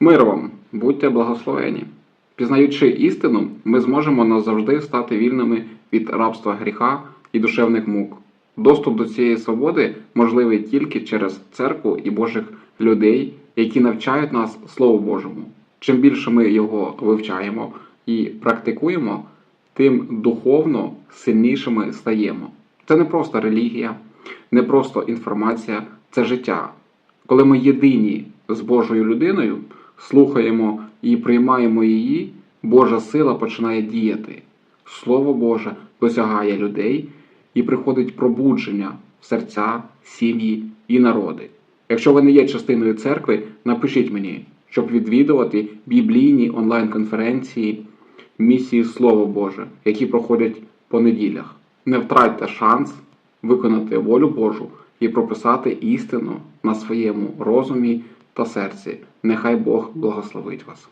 Мир вам, будьте благословені. Пізнаючи істину, ми зможемо назавжди стати вільними від рабства гріха і душевних мук. Доступ до цієї свободи можливий тільки через церкву і Божих людей, які навчають нас Слову Божому. Чим більше ми його вивчаємо і практикуємо, тим духовно сильнішими стаємо. Це не просто релігія, не просто інформація, це життя. Коли ми єдині з Божою людиною, слухаємо і приймаємо її, Божа сила починає діяти. Слово Боже досягає людей і приходить пробудження в серця, сім'ї і народи. Якщо ви не є частиною церкви, напишіть мені, щоб відвідувати біблійні онлайн-конференції місії Слово Боже, які проходять по неділях. Не втратьте шанс виконати волю Божу і прописати істину на своєму розумі та серці. Нехай Бог благословить вас.